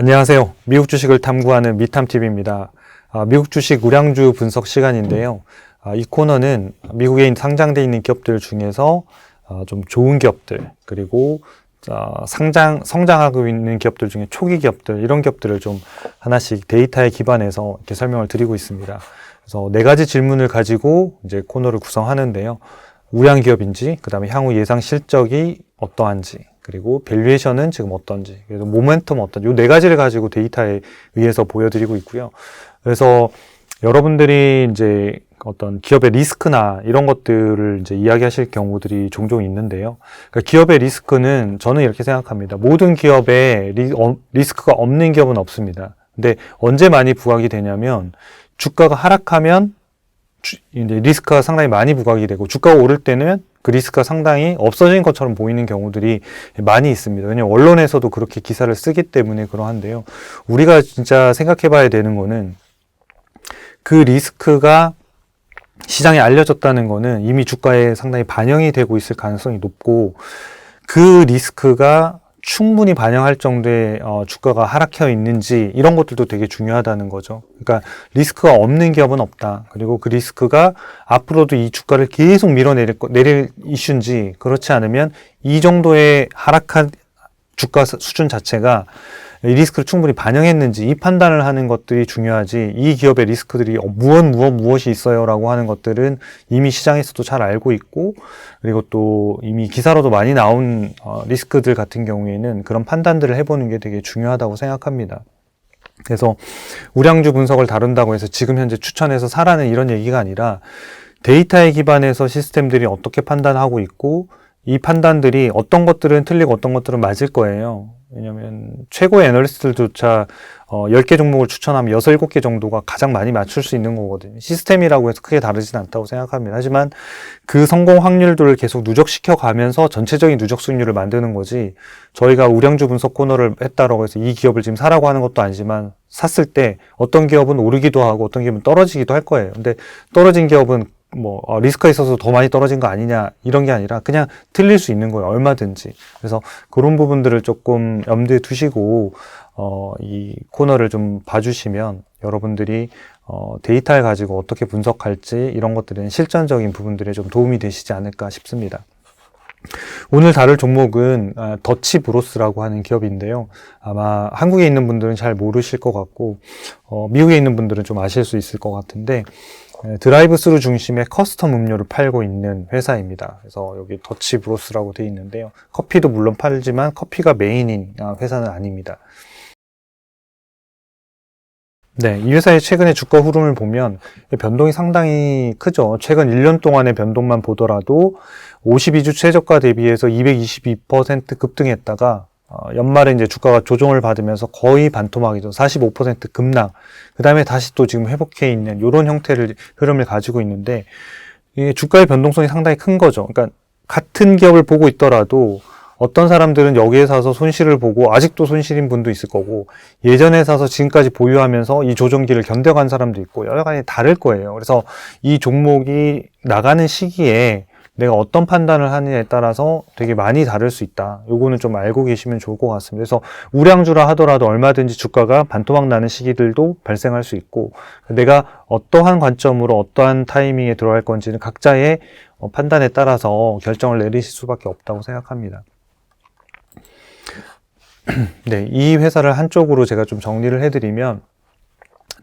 안녕하세요. 미국 주식을 탐구하는 미탐TV입니다. 아, 미국 주식 우량주 분석 시간인데요. 아, 이 코너는 미국에 상장되어 있는 기업들 중에서 아, 좀 좋은 기업들, 그리고 아, 상장, 성장하고 있는 기업들 중에 초기 기업들, 이런 기업들을 좀 하나씩 데이터에 기반해서 이렇게 설명을 드리고 있습니다. 그래서 네 가지 질문을 가지고 이제 코너를 구성하는데요. 우량 기업인지, 그 다음에 향후 예상 실적이 어떠한지, 그리고 밸류에이션은 지금 어떤지, 그래서 모멘텀 어떤지, 요네 가지를 가지고 데이터에 의해서 보여드리고 있고요. 그래서 여러분들이 이제 어떤 기업의 리스크나 이런 것들을 이제 이야기하실 경우들이 종종 있는데요. 그러니까 기업의 리스크는 저는 이렇게 생각합니다. 모든 기업에 리, 어, 리스크가 없는 기업은 없습니다. 근데 언제 많이 부각이 되냐면 주가가 하락하면 주, 리스크가 상당히 많이 부각이 되고 주가가 오를 때는 그 리스크가 상당히 없어진 것처럼 보이는 경우들이 많이 있습니다. 왜냐하면 언론에서도 그렇게 기사를 쓰기 때문에 그러한데요. 우리가 진짜 생각해 봐야 되는 거는 그 리스크가 시장에 알려졌다는 거는 이미 주가에 상당히 반영이 되고 있을 가능성이 높고 그 리스크가 충분히 반영할 정도의 어, 주가가 하락해 있는지 이런 것들도 되게 중요하다는 거죠. 그러니까 리스크가 없는 기업은 없다. 그리고 그 리스크가 앞으로도 이 주가를 계속 밀어내릴 거- 내릴 이슈인지 그렇지 않으면 이 정도의 하락한 주가 수- 수준 자체가 이 리스크를 충분히 반영했는지 이 판단을 하는 것들이 중요하지 이 기업의 리스크들이 어, 무엇 무엇 무엇이 있어요라고 하는 것들은 이미 시장에서도 잘 알고 있고 그리고 또 이미 기사로도 많이 나온 어, 리스크들 같은 경우에는 그런 판단들을 해보는 게 되게 중요하다고 생각합니다. 그래서 우량주 분석을 다룬다고 해서 지금 현재 추천해서 사라는 이런 얘기가 아니라 데이터에 기반해서 시스템들이 어떻게 판단하고 있고 이 판단들이 어떤 것들은 틀리고 어떤 것들은 맞을 거예요. 왜냐면 최고의 애널리스트들조차 어, 10개 종목을 추천하면 6, 7개 정도가 가장 많이 맞출 수 있는 거거든요. 시스템이라고 해서 크게 다르진 않다고 생각합니다. 하지만 그 성공 확률들을 계속 누적시켜 가면서 전체적인 누적 수익률을 만드는 거지 저희가 우량주 분석 코너를 했다라고 해서 이 기업을 지금 사라고 하는 것도 아니지만 샀을 때 어떤 기업은 오르기도 하고 어떤 기업은 떨어지기도 할 거예요. 근데 떨어진 기업은 뭐 어, 리스크가 있어서 더 많이 떨어진 거 아니냐 이런 게 아니라 그냥 틀릴 수 있는 거예요 얼마든지 그래서 그런 부분들을 조금 염두에 두시고 어, 이 코너를 좀 봐주시면 여러분들이 어, 데이터를 가지고 어떻게 분석할지 이런 것들은 실전적인 부분들에 좀 도움이 되시지 않을까 싶습니다. 오늘 다룰 종목은 아, 더치 브로스라고 하는 기업인데요. 아마 한국에 있는 분들은 잘 모르실 것 같고 어, 미국에 있는 분들은 좀 아실 수 있을 것 같은데 에, 드라이브 스루 중심의 커스텀 음료를 팔고 있는 회사입니다. 그래서 여기 더치 브로스라고 되어 있는데요. 커피도 물론 팔지만 커피가 메인인 아, 회사는 아닙니다. 네, 이 회사의 최근의 주가 흐름을 보면 변동이 상당히 크죠. 최근 1년 동안의 변동만 보더라도 52주 최저가 대비해서 222% 급등했다가 어, 연말에 이제 주가가 조정을 받으면서 거의 반토막이죠. 45% 급락. 그 다음에 다시 또 지금 회복해 있는 이런 형태를 흐름을 가지고 있는데 이 주가의 변동성이 상당히 큰 거죠. 그러니까 같은 기업을 보고 있더라도 어떤 사람들은 여기에 사서 손실을 보고 아직도 손실인 분도 있을 거고 예전에 사서 지금까지 보유하면서 이 조정기를 견뎌간 사람도 있고 여러 가지 다를 거예요. 그래서 이 종목이 나가는 시기에 내가 어떤 판단을 하느냐에 따라서 되게 많이 다를 수 있다. 요거는 좀 알고 계시면 좋을 것 같습니다. 그래서 우량주라 하더라도 얼마든지 주가가 반토막 나는 시기들도 발생할 수 있고 내가 어떠한 관점으로 어떠한 타이밍에 들어갈 건지는 각자의 어, 판단에 따라서 결정을 내리실 수밖에 없다고 생각합니다. 네, 이 회사를 한쪽으로 제가 좀 정리를 해드리면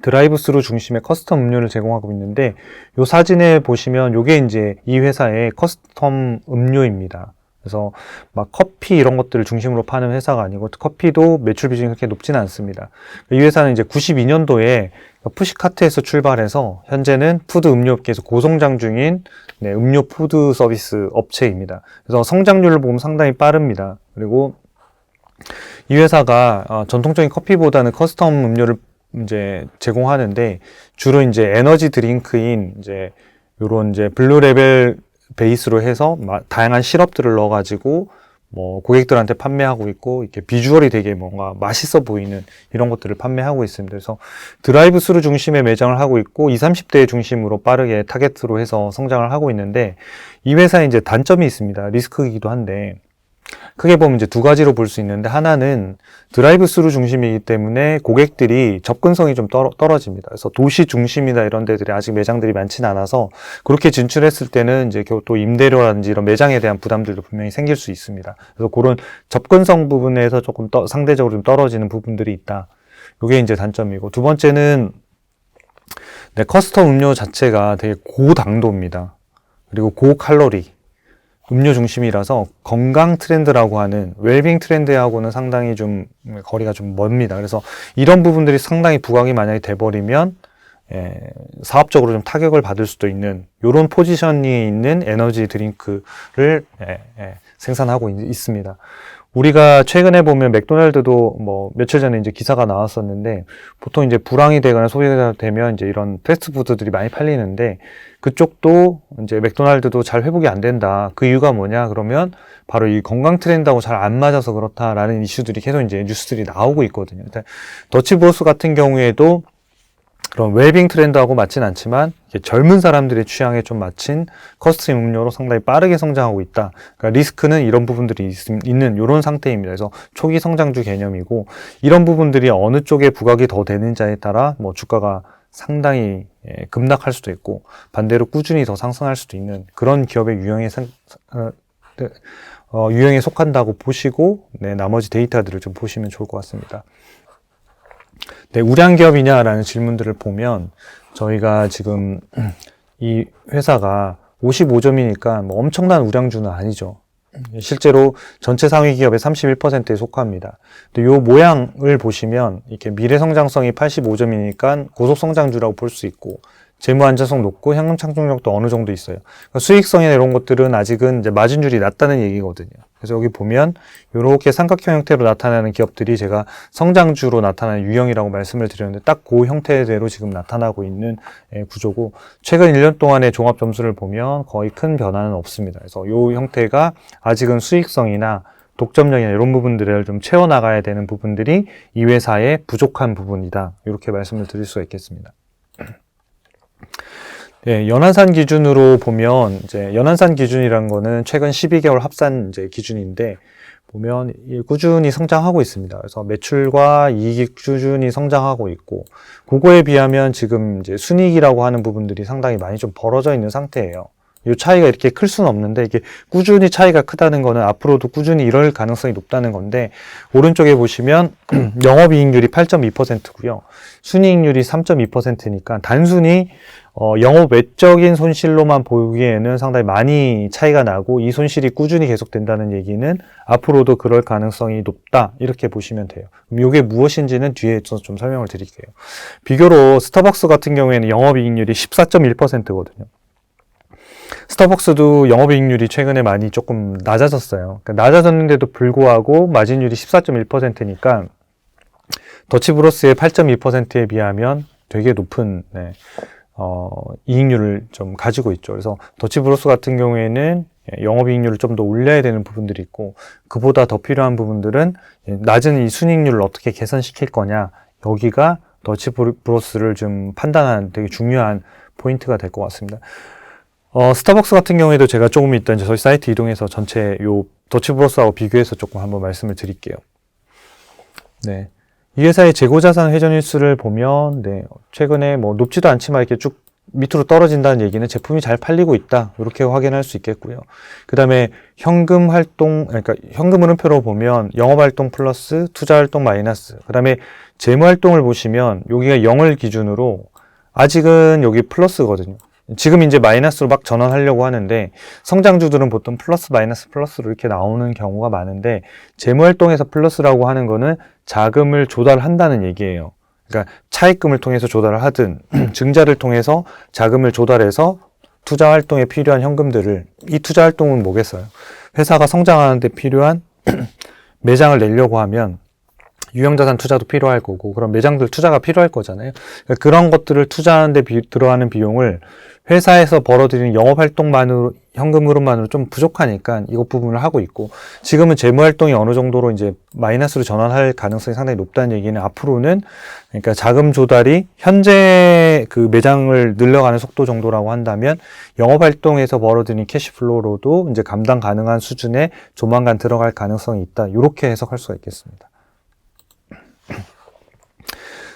드라이브 스루 중심의 커스텀 음료를 제공하고 있는데 요 사진에 보시면 요게 이제 이 회사의 커스텀 음료입니다. 그래서 막 커피 이런 것들을 중심으로 파는 회사가 아니고 커피도 매출 비중이 그렇게 높지는 않습니다. 이 회사는 이제 92년도에 푸시카트에서 출발해서 현재는 푸드 음료업계에서 고성장 중인 네, 음료 푸드 서비스 업체입니다. 그래서 성장률을 보면 상당히 빠릅니다. 그리고 이 회사가 어, 전통적인 커피보다는 커스텀 음료를 이제 제공하는데 주로 이제 에너지 드링크인 이제 요런 이제 블루 레벨 베이스로 해서 마- 다양한 시럽들을 넣어가지고 뭐 고객들한테 판매하고 있고 이렇게 비주얼이 되게 뭔가 맛있어 보이는 이런 것들을 판매하고 있습니다. 그래서 드라이브 스루 중심의 매장을 하고 있고 20, 30대 중심으로 빠르게 타겟으로 해서 성장을 하고 있는데 이 회사에 이제 단점이 있습니다. 리스크이기도 한데 크게 보면 이제 두 가지로 볼 수 있는데 하나는 드라이브 스루 중심이기 때문에 고객들이 접근성이 좀 떨어, 떨어 집니다. 그래서 도시 중심이나 이런 데들이 아직 매장들이 많지는 않아서 그렇게 진출했을 때는 이제 겨우 또 임대료라든지 이런 매장에 대한 부담들도 분명히 생길 수 있습니다. 그래서 그런 접근성 부분에서 조금 떠- 상대적으로 좀 떨어지는 부분들이 있다. 이게 이제 단점이고 두 번째는 네, 커스텀 음료 자체가 되게 고당도입니다. 그리고 고칼로리. 음료 중심이라서 건강 트렌드라고 하는 웰빙 트렌드하고는 상당히 좀 거리가 좀 멉니다. 그래서 이런 부분들이 상당히 부각이 만약에 돼버리면 예, 사업적으로 좀 타격을 받을 수도 있는 이런 포지션이 있는 에너지 드링크를 예, 예, 생산하고 있, 있습니다. 우리가 최근에 보면 맥도날드도 뭐 며칠 전에 이제 기사가 나왔었는데 보통 이제 불황이 되거나 소비가 되면 이제 이런 패스트푸드들이 많이 팔리는데 그쪽도 이제 맥도날드도 잘 회복이 안 된다. 그 이유가 뭐냐? 그러면 바로 이 건강 트렌드하고 잘 안 맞아서 그렇다라는 이슈들이 계속 이제 뉴스들이 나오고 있거든요. 일단 더치브로스 같은 경우에도 그런 웰빙 트렌드하고 맞진 않지만 젊은 사람들의 취향에 좀 맞춘 커스텀 음료로 상당히 빠르게 성장하고 있다. 그러니까 리스크는 이런 부분들이 있, 는 이런 상태입니다. 그래서 초기 성장주 개념이고 이런 부분들이 어느 쪽에 부각이 더 되는지에 따라 뭐 주가가 상당히 예, 급락할 수도 있고 반대로 꾸준히 더 상승할 수도 있는 그런 기업의 유형에 상, 어, 네, 어, 유형에 속한다고 보시고 네, 나머지 데이터들을 좀 보시면 좋을 것 같습니다. 네, 우량 기업이냐라는 질문들을 보면 저희가 지금 이 회사가 55점이니까 뭐 엄청난 우량주는 아니죠. 실제로 전체 상위 기업의 31%에 속합니다. 근데 요 모양을 보시면 이렇게 미래 성장성이 85점이니까 고속 성장주라고 볼 수 있고 재무 안전성 높고 현금 창출력도 어느 정도 있어요. 그러니까 수익성이나 이런 것들은 아직은 이제 마진율이 낮다는 얘기거든요. 그래서 여기 보면 이렇게 삼각형 형태로 나타나는 기업들이 제가 성장주로 나타나는 유형이라고 말씀을 드렸는데 딱 그 형태대로 지금 나타나고 있는 예, 구조고 최근 1년 동안의 종합 점수를 보면 거의 큰 변화는 없습니다. 그래서 이 형태가 아직은 수익성이나 독점력이나 이런 부분들을 좀 채워나가야 되는 부분들이 이 회사의 부족한 부분이다. 이렇게 말씀을 드릴 수가 있겠습니다. 네, 연한산 기준으로 보면 이제 연한산 기준이라는 거는 최근 12개월 합산 이제 기준인데 보면 이 꾸준히 성장하고 있습니다. 그래서 매출과 이익이 꾸준히 성장하고 있고 그거에 비하면 지금 이제 순이익이라고 하는 부분들이 상당히 많이 좀 벌어져 있는 상태예요. 이 차이가 이렇게 클 수는 없는데 이게 꾸준히 차이가 크다는 거는 앞으로도 꾸준히 이럴 가능성이 높다는 건데 오른쪽에 보시면 영업이익률이 8.2%고요. 순이익률이 3.2%니까 단순히 어, 영업 외적인 손실로만 보기에는 상당히 많이 차이가 나고 이 손실이 꾸준히 계속된다는 얘기는 앞으로도 그럴 가능성이 높다 이렇게 보시면 돼요. 그럼 이게 무엇인지는 뒤에서 좀 설명을 드릴게요. 비교로 스타벅스 같은 경우에는 영업이익률이 14.1%거든요. 스타벅스도 영업이익률이 최근에 많이 조금 낮아졌어요. 그러니까 낮아졌는데도 불구하고 마진율이 14.1%니까 더치브로스의 8.2%에 비하면 되게 높은 네, 어, 이익률을 좀 가지고 있죠. 그래서 더치브로스 같은 경우에는 예, 영업이익률을 좀 더 올려야 되는 부분들이 있고 그보다 더 필요한 부분들은 예, 낮은 이 순이익률을 어떻게 개선시킬 거냐 여기가 더치브로스를 좀 판단하는 되게 중요한 포인트가 될 것 같습니다. 어, 스타벅스 같은 경우에도 제가 조금 이제 저희 사이트 이동해서 전체 요 더치브로스하고 비교해서 조금 한번 말씀을 드릴게요. 네. 이 회사의 재고자산 회전 일수를 보면, 네, 최근에 뭐 높지도 않지만 이렇게 쭉 밑으로 떨어진다는 얘기는 제품이 잘 팔리고 있다. 이렇게 확인할 수 있겠고요. 그 다음에 현금 활동, 그러니까 현금 흐름표로 보면 영업 활동 플러스 투자 활동 마이너스. 그 다음에 재무 활동을 보시면 여기가 0을 기준으로 아직은 여기 플러스거든요. 지금 이제 마이너스로 막 전환하려고 하는데 성장주들은 보통 플러스 마이너스 플러스로 이렇게 나오는 경우가 많은데 재무활동에서 플러스라고 하는 거는 자금을 조달한다는 얘기예요. 그러니까 차입금을 통해서 조달을 하든 증자를 통해서 자금을 조달해서 투자 활동에 필요한 현금들을 이 투자 활동은 뭐겠어요? 회사가 성장하는데 필요한 매장을 내려고 하면 유형자산 투자도 필요할 거고 그런 매장들 투자가 필요할 거잖아요. 그러니까 그런 것들을 투자하는데 비, 들어가는 비용을 회사에서 벌어들이는 영업 활동만으로 현금 흐름만으로 좀 부족하니까 이것 부분을 하고 있고 지금은 재무 활동이 어느 정도로 이제 마이너스로 전환할 가능성이 상당히 높다는 얘기는 앞으로는 그러니까 자금 조달이 현재 그 매장을 늘려가는 속도 정도라고 한다면 영업 활동에서 벌어들인 캐시플로로도 이제 감당 가능한 수준에 조만간 들어갈 가능성이 있다. 이렇게 해석할 수가 있겠습니다.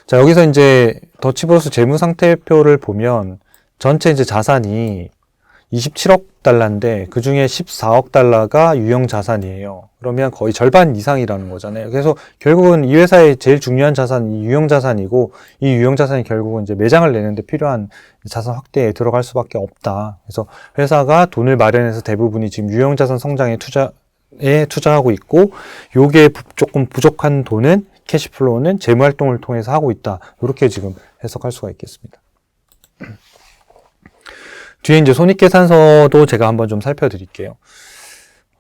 자, 여기서 이제 더치브로스 재무 상태표를 보면 전체 이제 자산이 27억 달러인데 그 중에 14억 달러가 유형 자산이에요. 그러면 거의 절반 이상이라는 거잖아요. 그래서 결국은 이 회사의 제일 중요한 자산이 유형 자산이고 이 유형 자산이 결국은 이제 매장을 내는데 필요한 자산 확대에 들어갈 수밖에 없다. 그래서 회사가 돈을 마련해서 대부분이 지금 유형 자산 성장에 투자 에 투자하고 있고 요게 부- 조금 부족한 돈은 캐시플로우는 재무 활동을 통해서 하고 있다. 이렇게 지금 해석할 수가 있겠습니다. 뒤에 이제 손익계산서도 제가 한번 좀 살펴드릴게요.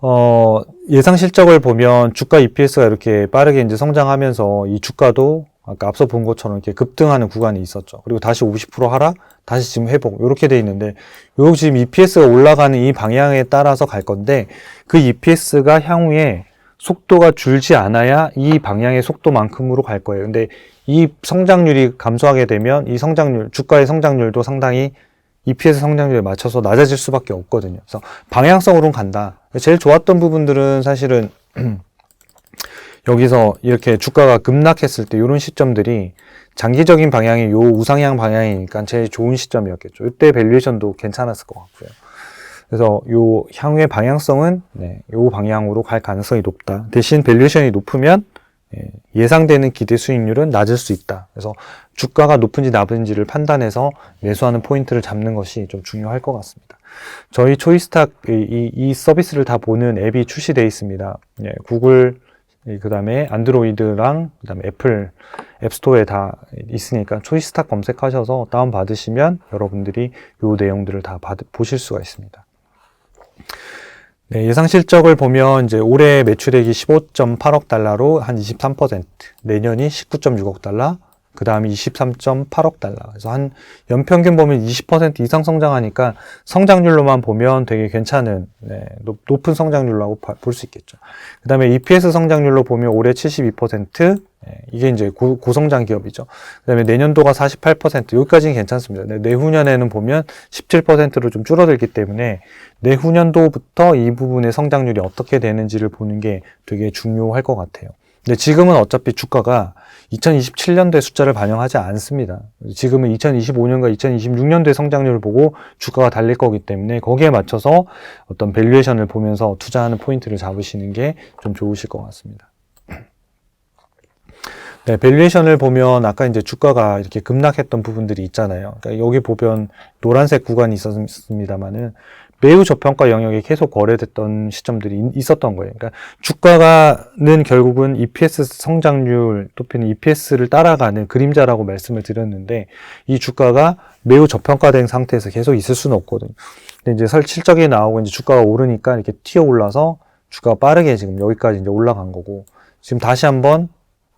어, 예상 실적을 보면 주가 EPS가 이렇게 빠르게 이제 성장하면서 이 주가도 아까 앞서 본 것처럼 이렇게 급등하는 구간이 있었죠. 그리고 다시 50% 하락, 다시 지금 회복, 이렇게 돼 있는데, 요 지금 EPS가 올라가는 이 방향에 따라서 갈 건데, 그 EPS가 향후에 속도가 줄지 않아야 이 방향의 속도만큼으로 갈 거예요. 근데 이 성장률이 감소하게 되면 이 성장률, 주가의 성장률도 상당히 EPS 성장률에 맞춰서 낮아질 수밖에 없거든요. 그래서 방향성으로는 간다. 제일 좋았던 부분들은 사실은 여기서 이렇게 주가가 급락했을 때 이런 시점들이 장기적인 방향이 요 우상향 방향이니까 제일 좋은 시점이었겠죠. 이때 밸류에이션도 괜찮았을 것 같고요. 그래서 요 향후의 방향성은 네, 요 방향으로 갈 가능성이 높다. 대신 밸류에이션이 높으면 예, 예상되는 기대 수익률은 낮을 수 있다. 그래서 주가가 높은지 낮은지를 판단해서 매수하는 포인트를 잡는 것이 좀 중요할 것 같습니다. 저희 초이스탁 이, 이, 이 서비스를 다 보는 앱이 출시되어 있습니다. 예, 구글 그 다음에 안드로이드랑 그 다음에 애플 앱스토어에 다 있으니까 초이스탁 검색하셔서 다운 받으시면 여러분들이 요 내용들을 다 받, 보실 수가 있습니다. 네, 예상 실적을 보면 이제 올해 매출액이 15.8억 달러로 한 23%, 내년이 19.6억 달러, 그 다음에 23.8억 달러. 그래서 한 연평균 보면 20% 이상 성장하니까 성장률로만 보면 되게 괜찮은 네, 높, 높은 성장률이라고 볼 수 있겠죠. 그 다음에 EPS 성장률로 보면 올해 72%, 네, 이게 이제 고, 고성장 기업이죠. 그 다음에 내년도가 48%, 여기까지는 괜찮습니다. 네, 내후년에는 보면 17%로 좀 줄어들기 때문에 내후년도부터 이 부분의 성장률이 어떻게 되는지를 보는 게 되게 중요할 것 같아요. 근데 지금은 어차피 주가가 2027년도의 숫자를 반영하지 않습니다. 지금은 2025년과 2026년도의 성장률을 보고 주가가 달릴 거기 때문에 거기에 맞춰서 어떤 밸류에이션을 보면서 투자하는 포인트를 잡으시는 게 좀 좋으실 것 같습니다. 네, 밸류에이션을 보면 아까 이제 주가가 이렇게 급락했던 부분들이 있잖아요. 그러니까 여기 보면 노란색 구간이 있었습니다만은 매우 저평가 영역에 계속 거래됐던 시점들이 있었던 거예요. 그러니까 주가가는 결국은 EPS 성장률 또는 EPS를 따라가는 그림자라고 말씀을 드렸는데 이 주가가 매우 저평가된 상태에서 계속 있을 수는 없거든요. 근데 이제 설 실적이 나오고 이제 주가가 오르니까 이렇게 튀어 올라서 주가가 빠르게 지금 여기까지 이제 올라간 거고 지금 다시 한번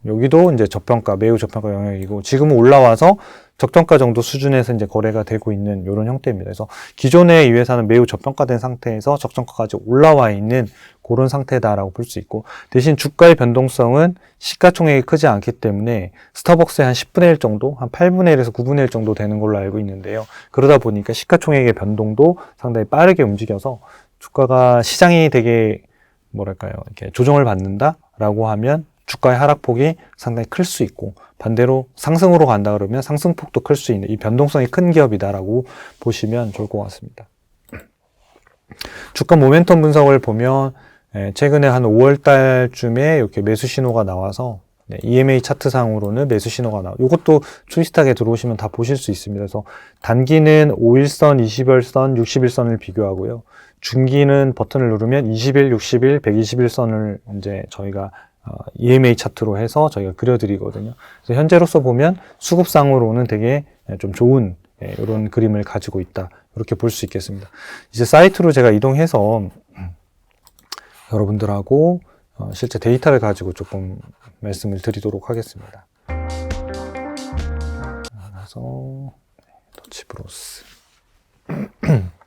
여기도 이제 저평가, 매우 저평가 영역이고 지금은 올라와서 적정가 정도 수준에서 이제 거래가 되고 있는 이런 형태입니다. 그래서 기존의 이 회사는 매우 저평가된 상태에서 적정가까지 올라와 있는 그런 상태다라고 볼 수 있고 대신 주가의 변동성은 시가총액이 크지 않기 때문에 스타벅스의 한 10분의 1 정도, 한 8분의 1에서 9분의 1 정도 되는 걸로 알고 있는데요. 그러다 보니까 시가총액의 변동도 상당히 빠르게 움직여서 주가가 시장이 되게 뭐랄까요, 이렇게 조정을 받는다라고 하면 주가의 하락폭이 상당히 클 수 있고 반대로 상승으로 간다 그러면 상승폭도 클 수 있는 이 변동성이 큰 기업이다라고 보시면 좋을 것 같습니다. 주가 모멘텀 분석을 보면 예, 최근에 한 5월 달쯤에 이렇게 매수 신호가 나와서 네, EMA 차트상으로는 매수 신호가 나와. 이것도 초이스탁에 들어오시면 다 보실 수 있습니다. 그래서 단기는 5일선, 20일선, 60일선을 비교하고요. 중기는 버튼을 누르면 20일, 60일, 120일선을 이제 저희가 어, EMA 차트로 해서 저희가 그려드리거든요. 그래서 현재로서 보면 수급상으로는 되게 좀 좋은 예, 이런 그림을 가지고 있다. 이렇게 볼 수 있겠습니다. 이제 사이트로 제가 이동해서 여러분들하고 어, 실제 데이터를 가지고 조금 말씀을 드리도록 하겠습니다. 그래서 터치브로스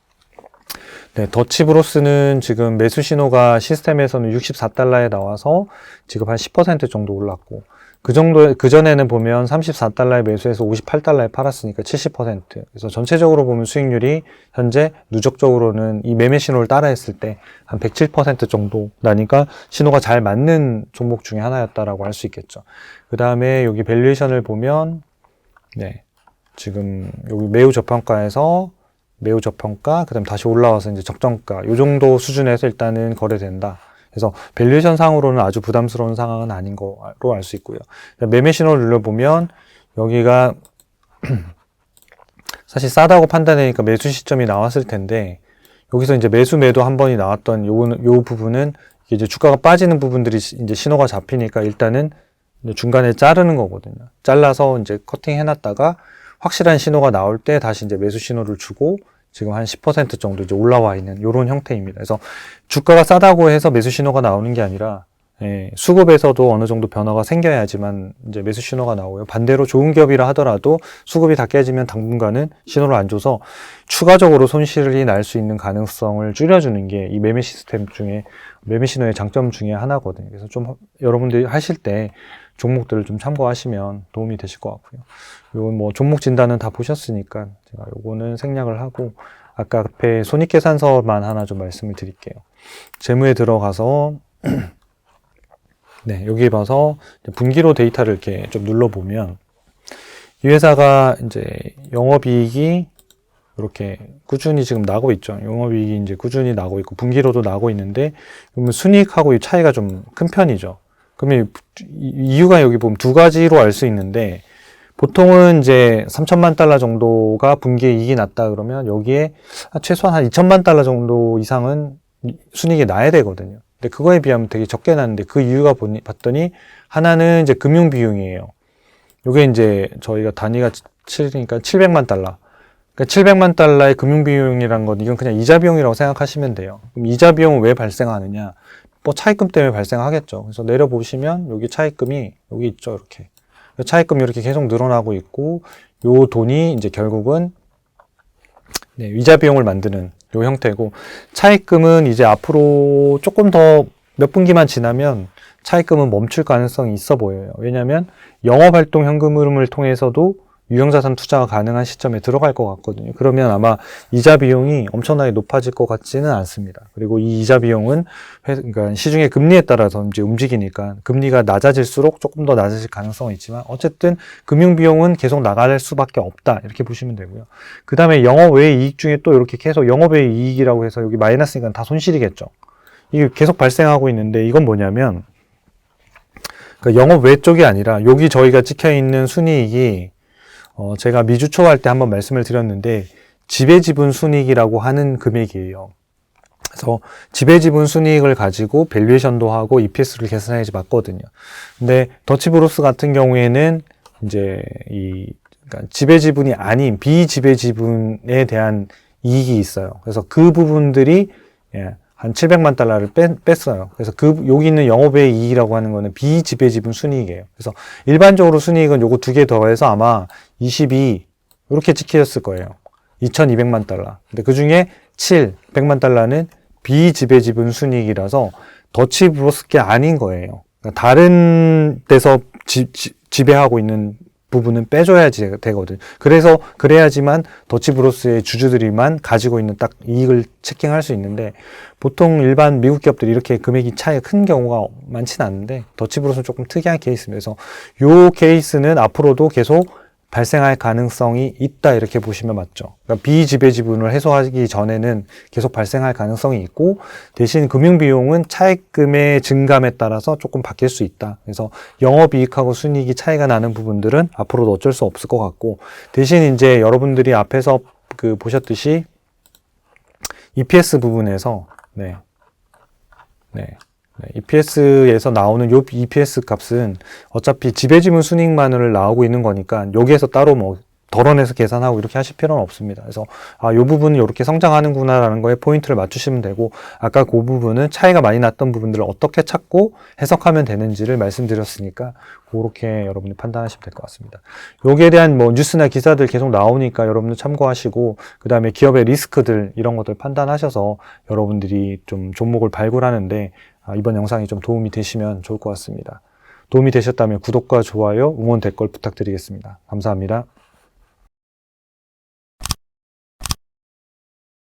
네, 더치브로스는 지금 매수 신호가 시스템에서는 64달러에 나와서 지금 한 10% 정도 올랐고 그 정도 그 전에는 보면 34달러에 매수해서 58달러에 팔았으니까 70% 그래서 전체적으로 보면 수익률이 현재 누적적으로는 이 매매 신호를 따라했을 때 한 107% 정도 나니까 신호가 잘 맞는 종목 중에 하나였다라고 할 수 있겠죠. 그 다음에 여기 밸류에이션을 보면 네 지금 여기 매우 저평가에서 매우 저평가, 그다음 다시 올라와서 이제 적정가, 요 정도 수준에서 일단은 거래된다. 그래서 밸류에이션 상으로는 아주 부담스러운 상황은 아닌 거로 알 수 있고요. 매매 신호를 눌러보면 여기가 사실 싸다고 판단되니까 매수 시점이 나왔을 텐데 여기서 이제 매수 매도 한 번이 나왔던 요거는 요 부분은 이제 주가가 빠지는 부분들이 시- 이제 신호가 잡히니까 일단은 중간에 자르는 거거든요. 잘라서 이제 커팅 해놨다가 확실한 신호가 나올 때 다시 이제 매수 신호를 주고 지금 한 10% 정도 이제 올라와 있는 이런 형태입니다. 그래서 주가가 싸다고 해서 매수 신호가 나오는 게 아니라 예, 수급에서도 어느 정도 변화가 생겨야지만 이제 매수 신호가 나오고요. 반대로 좋은 기업이라 하더라도 수급이 다 깨지면 당분간은 신호를 안 줘서 추가적으로 손실이 날 수 있는 가능성을 줄여주는 게 이 매매 시스템 중에 매매 신호의 장점 중에 하나거든요. 그래서 좀 여러분들이 하실 때 종목들을 좀 참고하시면 도움이 되실 것 같고요. 요건 뭐 종목 진단은 다 보셨으니까 제가 요거는 생략을 하고 아까 앞에 손익계산서만 하나 좀 말씀을 드릴게요. 재무에 들어가서 네, 여기 봐서 분기로 데이터를 이렇게 좀 눌러 보면 이 회사가 이제 영업이익이 이렇게 꾸준히 지금 나고 있죠. 영업이익이 이제 꾸준히 나고 있고 분기로도 나고 있는데 그러면 순이익하고 이 차이가 좀 큰 편이죠. 그러면 이- 이유가 여기 보면 두 가지로 알 수 있는데 보통은 이제 3천만 달러 정도가 분기에 이익이 났다 그러면 여기에 최소한 한 2천만 달러 정도 이상은 순이익이 나야 되거든요. 근데 그거에 비하면 되게 적게 나는데 그 이유가 보니, 봤더니 하나는 이제 금융 비용이에요. 요게 이제 저희가 단위가 7이니까 700만 달러. 그러니까 700만 달러의 금융 비용이란 건 이건 그냥 이자 비용이라고 생각하시면 돼요. 그럼 이자 비용은 왜 발생하느냐? 뭐 차입금 때문에 발생하겠죠. 그래서 내려보시면 여기 차입금이 여기 있죠, 이렇게. 차입금이 이렇게 계속 늘어나고 있고 요 돈이 이제 결국은 네, 이자 비용을 만드는 요 형태고 차입금은 이제 앞으로 조금 더 몇 분기만 지나면 차입금은 멈출 가능성이 있어 보여요. 왜냐하면 영업활동 현금 흐름을 통해서도 유형자산 투자가 가능한 시점에 들어갈 것 같거든요. 그러면 아마 이자 비용이 엄청나게 높아질 것 같지는 않습니다. 그리고 이 이자 비용은 회- 그러니까 시중의 금리에 따라서 이제 움직이니까 금리가 낮아질수록 조금 더 낮아질 가능성은 있지만 어쨌든 금융 비용은 계속 나갈 수밖에 없다 이렇게 보시면 되고요. 그 다음에 영업 외 이익 중에 또 이렇게 계속 영업 외 이익이라고 해서 여기 마이너스니까 다 손실이겠죠. 이게 계속 발생하고 있는데 이건 뭐냐면 그 영업 외 쪽이 아니라 여기 저희가 찍혀 있는 순이익이 어 제가 미주초 할 때 한번 말씀을 드렸는데 지배지분 순이익이라고 하는 금액이에요. 그래서 지배지분 순이익을 가지고 밸류에이션도 하고 EPS를 계산해야지 맞거든요. 근데 더치브로스 같은 경우에는 이제 이 그러니까 지배지분이 아닌 비지배지분에 대한 이익이 있어요. 그래서 그 부분들이 예, 한 700만 달러를 뺐, 뺐어요. 그래서 그 여기 있는 영업의 이익이라고 하는 거는 비지배 지분 순이익이에요. 그래서 일반적으로 순이익은 요거 두 개 더해서 아마 22 이렇게 찍혔을 거예요. 2,200만 달러. 근데 그 중에 7, 100만 달러는 비지배 지분 순이익이라서 더치 브로스 게 아닌 거예요. 그러니까 다른 데서 지, 지, 지배하고 있는 부분은 빼줘야지 되거든. 그래서 그래야지만 더치브로스의 주주들이만 가지고 있는 딱 이익을 체킹할 수 있는데 보통 일반 미국 기업들이 이렇게 금액이 차이가 큰 경우가 많지는 않은데 더치브로스는 조금 특이한 케이스입니다. 그래서 요 케이스는 앞으로도 계속 발생할 가능성이 있다 이렇게 보시면 맞죠. 그러니까 비지배 지분을 해소하기 전에는 계속 발생할 가능성이 있고 대신 금융 비용은 차입금의 증감에 따라서 조금 바뀔 수 있다. 그래서 영업이익하고 순이익이 차이가 나는 부분들은 앞으로도 어쩔 수 없을 것 같고 대신 이제 여러분들이 앞에서 그 보셨듯이 EPS 부분에서 네. 네. 네, EPS에서 나오는 요 EPS 값은 어차피 지배지분 순익만을 나오고 있는 거니까 여기에서 따로 뭐 덜어내서 계산하고 이렇게 하실 필요는 없습니다. 그래서 아, 이 부분은 이렇게 성장하는구나라는 거에 포인트를 맞추시면 되고 아까 그 부분은 차이가 많이 났던 부분들을 어떻게 찾고 해석하면 되는지를 말씀드렸으니까 그렇게 여러분이 판단하시면 될 것 같습니다. 여기에 대한 뭐 뉴스나 기사들 계속 나오니까 여러분들 참고하시고 그 다음에 기업의 리스크들 이런 것들 판단하셔서 여러분들이 좀 종목을 발굴하는데 아, 이번 영상이 좀 도움이 되시면 좋을 것 같습니다. 도움이 되셨다면 구독과 좋아요, 응원 댓글 부탁드리겠습니다. 감사합니다.